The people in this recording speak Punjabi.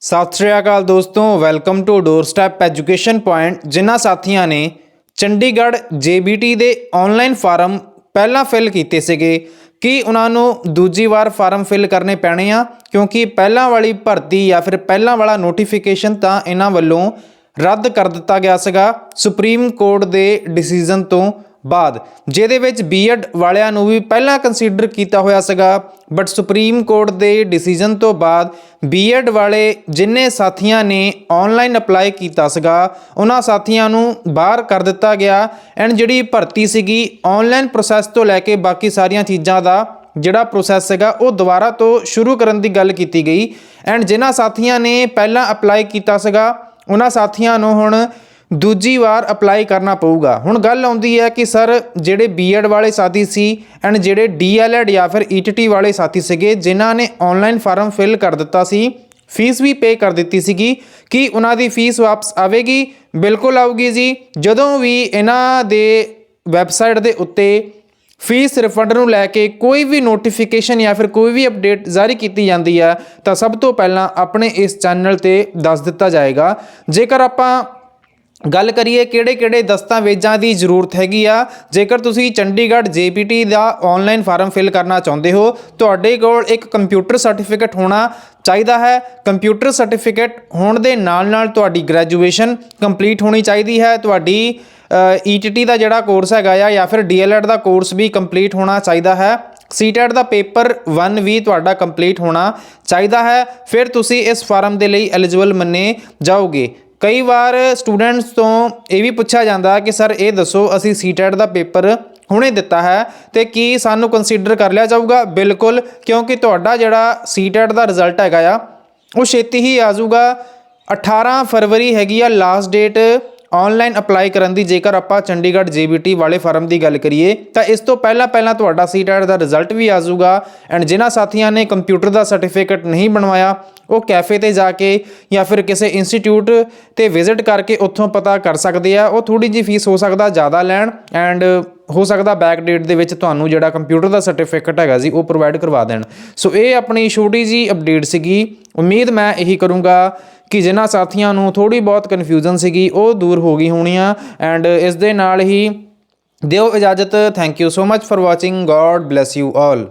ਸਤਿ ਸ਼੍ਰੀ ਅਕਾਲ ਦੋਸਤੋ welcome to door step education point ਜਿਨ੍ਹਾਂ ਸਾਥੀਆਂ ਨੇ ਚੰਡੀਗੜ੍ਹ JBT ਦੇ ਆਨਲਾਈਨ ਫਾਰਮ ਪਹਿਲਾਂ ਫਿਲ ਕੀਤੇ ਸੀਗੇ। ਕਿ ਉਹਨਾਂ ਨੂੰ ਦੂਜੀ ਵਾਰ ਫਾਰਮ ਫਿਲ ਕਰਨੇ ਪੈਣੇ ਆ? ਕਿਉਂਕਿ ਪਹਿਲਾਂ ਵਾਲੀ ਭਰਤੀ ਜਾਂ ਫਿਰ ਪਹਿਲਾਂ ਵਾਲਾ ਨੋਟੀਫਿਕੇਸ਼ਨ ਤਾਂ ਇਹਨਾਂ ਵੱਲੋਂ ਰੱਦ ਕਰ ਦਿੱਤਾ ਗਿਆ ਸੀਗਾ। ਸੁਪਰੀਮ ਕੋਰਟ ਦੇ ਡਿਸੀਜਨ ਤੋਂ ਬਾਅਦ, ਜਿਹਦੇ ਵਿੱਚ ਬੀਐਡ ਵਾਲਿਆਂ ਨੂੰ ਵੀ ਪਹਿਲਾਂ ਕੰਸੀਡਰ ਕੀਤਾ ਹੋਇਆ ਸੀਗਾ ਬਟ ਸੁਪਰੀਮ ਕੋਰਟ ਦੇ ਡਿਸੀਜਨ ਤੋਂ ਬਾਅਦ ਬੀਐਡ ਵਾਲੇ ਜਿੰਨੇ ਸਾਥੀਆਂ ਨੇ ਆਨਲਾਈਨ ਅਪਲਾਈ ਕੀਤਾ ਸੀਗਾ, ਉਹਨਾਂ ਸਾਥੀਆਂ ਨੂੰ ਬਾਹਰ ਕਰ ਦਿੱਤਾ ਗਿਆ ਐਂਡ ਜਿਹੜੀ ਭਰਤੀ ਸੀਗੀ ਆਨਲਾਈਨ ਪ੍ਰੋਸੈਸ ਤੋਂ ਲੈ ਕੇ ਬਾਕੀ ਸਾਰੀਆਂ ਚੀਜ਼ਾਂ ਦਾ ਜਿਹੜਾ ਪ੍ਰੋਸੈਸ ਹੈਗਾ ਉਹ ਦੁਬਾਰਾ ਤੋਂ ਸ਼ੁਰੂ ਕਰਨ ਦੀ ਗੱਲ ਕੀਤੀ ਗਈ ਐਂਡ ਜਿਨ੍ਹਾਂ ਸਾਥੀਆਂ ਨੇ ਪਹਿਲਾਂ ਅਪਲਾਈ ਕੀਤਾ ਸੀਗਾ, ਉਹਨਾਂ ਸਾਥੀਆਂ ਨੂੰ ਹੁਣ ਦੂਜੀ ਵਾਰ ਅਪਲਾਈ ਕਰਨਾ ਪਊਗਾ। ਹੁਣ ਗੱਲ ਆਉਂਦੀ ਹੈ ਕਿ ਸਰ ਜਿਹੜੇ ਬੀਐਡ ਵਾਲੇ ਸਾਥੀ ਸੀ ਐਂਡ ਜਿਹੜੇ ਡੀਐਲਐਡ ਜਾਂ ਫਿਰ ਈਟੀਟੀ ਵਾਲੇ ਸਾਥੀ ਸੀਗੇ, ਜਿਨ੍ਹਾਂ ਨੇ ਆਨਲਾਈਨ ਫਾਰਮ ਫਿਲ ਕਰ ਦਿੱਤਾ ਸੀ ਫੀਸ ਵੀ ਪੇ ਕਰ ਦਿੱਤੀ ਸੀਗੀ, ਕਿ ਉਹਨਾਂ ਦੀ ਫੀਸ ਵਾਪਸ ਆਵੇਗੀ? ਬਿਲਕੁਲ ਆਊਗੀ ਜੀ। ਜਦੋਂ ਵੀ ਇਹਨਾਂ ਦੇ ਵੈਬਸਾਈਟ ਦੇ ਉੱਤੇ ਫੀਸ ਰਿਫੰਡ ਨੂੰ ਲੈ ਕੇ ਕੋਈ ਵੀ ਨੋਟੀਫਿਕੇਸ਼ਨ ਜਾਂ ਫਿਰ ਕੋਈ ਵੀ ਅਪਡੇਟ ਜਾਰੀ ਕੀਤੀ ਜਾਂਦੀ ਹੈ, ਤਾਂ ਸਭ ਤੋਂ ਪਹਿਲਾਂ ਆਪਣੇ ਇਸ ਚੈਨਲ ਤੇ ਦੱਸ ਦਿੱਤਾ ਜਾਏਗਾ। ਜੇਕਰ ਆਪਾਂ ਗੱਲ ਕਰੀਏ ਕਿਹੜੇ-ਕਿਹੜੇ ਦਸਤਾਵੇਜ਼ਾਂ ਦੀ ਜ਼ਰੂਰਤ ਹੈਗੀ ਆ, ਜੇਕਰ ਤੁਸੀਂ ਚੰਡੀਗੜ੍ਹ JPT ਦਾ ਆਨਲਾਈਨ ਫਾਰਮ ਫਿਲ ਕਰਨਾ ਚਾਹੁੰਦੇ ਹੋ, ਤੁਹਾਡੇ ਕੋਲ ਇੱਕ ਕੰਪਿਊਟਰ ਸਰਟੀਫਿਕੇਟ ਹੋਣਾ ਚਾਹੀਦਾ ਹੈ। ਕੰਪਿਊਟਰ ਸਰਟੀਫਿਕੇਟ ਹੋਣ ਦੇ ਨਾਲ-ਨਾਲ ਤੁਹਾਡੀ ਗ੍ਰੈਜੂਏਸ਼ਨ ਕੰਪਲੀਟ ਹੋਣੀ ਚਾਹੀਦੀ ਹੈ। ਤੁਹਾਡੀ ETT ਦਾ ਜਿਹੜਾ ਕੋਰਸ ਹੈਗਾ ਆ ਜਾਂ ਫਿਰ DLED ਦਾ ਕੋਰਸ ਵੀ ਕੰਪਲੀਟ ਹੋਣਾ ਚਾਹੀਦਾ ਹੈ। ਸੀਟੈਟ ਦਾ ਪੇਪਰ 1 ਵੀ ਤੁਹਾਡਾ ਕੰਪਲੀਟ ਹੋਣਾ ਚਾਹੀਦਾ ਹੈ। ਫਿਰ ਤੁਸੀਂ ਇਸ ਫਾਰਮ ਦੇ ਲਈ ਐਲੀਜੀਬਲ ਮੰਨੇ ਜਾਓਗੇ। ਕਈ ਵਾਰ ਸਟੂਡੈਂਟਸ ਤੋਂ ਇਹ ਵੀ ਪੁੱਛਿਆ ਜਾਂਦਾ ਕਿ ਸਰ, ਇਹ ਦੱਸੋ, ਅਸੀਂ ਸੀਟੈਟ ਦਾ ਪੇਪਰ ਹੁਣੇ ਦਿੱਤਾ ਹੈ ਤੇ ਕੀ ਸਾਨੂੰ ਕੰਸੀਡਰ ਕਰ ਲਿਆ ਜਾਊਗਾ? ਬਿਲਕੁਲ, ਕਿਉਂਕਿ ਤੁਹਾਡਾ ਜਿਹੜਾ ਸੀਟੈਟ ਦਾ ਰਿਜ਼ਲਟ ਹੈਗਾ ਆ, ਉਹ ਛੇਤੀ ਹੀ ਆ ਜਾਊਗਾ। 18 ਫਰਵਰੀ ਹੈਗੀ ਆ ਲਾਸਟ ਡੇਟ ਆਨਲਾਈਨ ਅਪਲਾਈ ਕਰਨ ਦੀ ਜੇਕਰ ਆਪਾਂ ਚੰਡੀਗੜ੍ਹ JBT ਵਾਲੇ ਫਾਰਮ ਦੀ ਗੱਲ ਕਰੀਏ, ਤਾਂ ਇਸ ਤੋਂ ਪਹਿਲਾਂ ਪਹਿਲਾਂ ਤੁਹਾਡਾ ਸੀਟੈਟ ਦਾ ਰਿਜ਼ਲਟ ਵੀ ਆ ਜਾਊਗਾ। ਐਂਡ ਜਿਨ੍ਹਾਂ ਸਾਥੀਆਂ ਨੇ ਕੰਪਿਊਟਰ ਦਾ ਸਰਟੀਫਿਕੇਟ ਨਹੀਂ ਬਣਵਾਇਆ, ਉਹ ਕੈਫੇ ਤੇ ਜਾ ਕੇ ਜਾਂ ਫਿਰ ਕਿਸੇ ਇੰਸਟੀਚਿਊਟ ਤੇ ਵਿਜ਼ਿਟ ਕਰਕੇ ਉੱਥੋਂ ਪਤਾ ਕਰ ਸਕਦੇ ਆ। ਉਹ ਥੋੜੀ ਜੀ ਫੀਸ ਹੋ ਸਕਦਾ, ਜ਼ਿਆਦਾ ਲੈਣ ਐਂਡ ਹੋ ਸਕਦਾ ਬੈਕ ਡੇਟ ਦੇ ਵਿੱਚ ਤੁਹਾਨੂੰ ਜਿਹੜਾ ਕੰਪਿਊਟਰ ਦਾ ਸਰਟੀਫਿਕੇਟ ਹੈਗਾ ਜੀ, ਉਹ ਪ੍ਰੋਵਾਈਡ ਕਰਵਾ ਦੇਣ। ਸੋ ਇਹ ਆਪਣੀ ਛੋਟੀ ਜੀ ਅਪਡੇਟ ਸੀਗੀ। ਉਮੀਦ ਮੈਂ ਇਹੀ ਕਰੂੰਗਾ ਕਿ ਜਿਨ੍ਹਾਂ ਸਾਥੀਆਂ ਨੂੰ ਥੋੜੀ ਬਹੁਤ ਕਨਫਿਊਜ਼ਨ ਸੀਗੀ, ਉਹ ਦੂਰ ਹੋ ਗਈ ਹੋਣੀ ਆ ਐਂਡ ਇਸ ਦੇ ਨਾਲ ਹੀ ਦਿਓ ਇਜਾਜ਼ਤ। Thank you so much for watching God bless you all